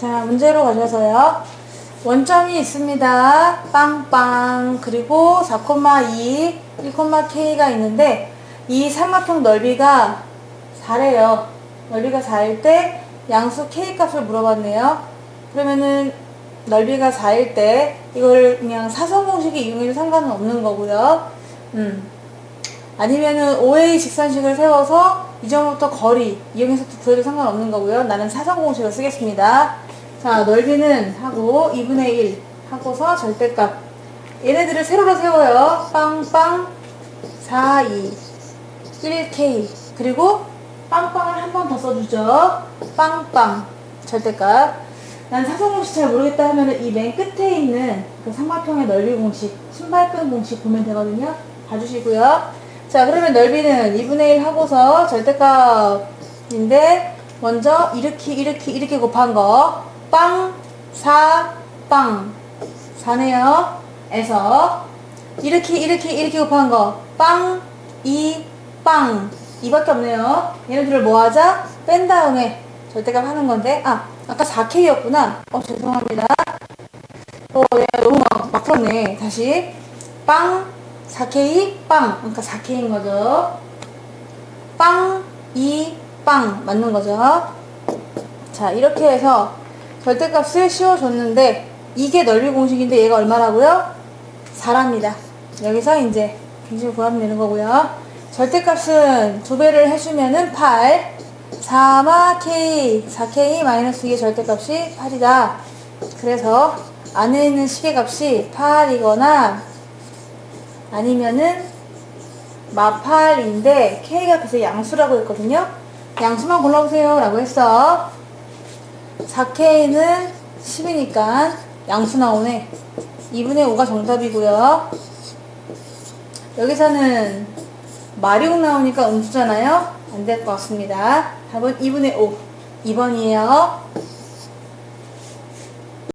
자, 문제로 가셔서요. 원점이 있습니다. 빵빵. 그리고 4,2, 1,k가 있는데, 이 삼각형 넓이가 4래요. 넓이가 4일 때 양수 k 값을 물어봤네요. 그러면은 넓이가 4일 때 이거를 그냥 사선 공식을 이용해도 상관은 없는 거고요. 음. 아니면은 5A 직선식을 세워서 이 점부터 거리 이용해서 구해도 상관없는 거고요. 나는 사선 공식을 쓰겠습니다. 자, 넓이는 하고 2분의 1 하고서 절대값. 얘네들을 세로로 세워요. 빵빵 4, 2, 1K. 그리고 빵빵을 한 번 더 써주죠. 빵빵 절대값. 난 사선 공식 잘 모르겠다 하면은 이 맨 끝에 있는 그 삼각형의 넓이 공식, 신발끈 공식 보면 되거든요. 봐주시고요. 자, 그러면 넓이는 2분의 1 하고서 절대값인데, 먼저 이렇게, 이렇게, 이렇게 곱한 거. 빵, 4, 빵. 4네요. 에서, 이렇게, 이렇게, 이렇게 곱한 거. 빵, 2, 빵. 이밖에 없네요. 얘네들을 뭐 하자? 뺀 다음에 절대값 하는 건데, 아, 아까 4K였구나. 어, 죄송합니다. 어, 내가 너무 막, 막 풀었네. 다시. 빵, 4K, 빵. 그러니까 4K인 거죠. 빵, 2, 빵. 맞는 거죠. 자, 이렇게 해서 절대값을 씌워줬는데, 이게 넓이 공식인데 얘가 얼마라고요? 4랍니다. 여기서 이제 갱신 구하면 되는 거고요. 절대값은 두 배를 해주면은 8. 4마 K, 4K 마이너스 2의 절대값이 8이다. 그래서 안에 있는 시계값이 8이거나 아니면은 마팔인데 K가 그래서 양수라고 했거든요. 양수만 골라보세요 라고 했어. 4K는 10이니까 양수 나오네. 2분의 5가 정답이고요. 여기서는 마룡 나오니까 음수잖아요. 안 될 것 같습니다. 답은 2분의 5. 2번이에요.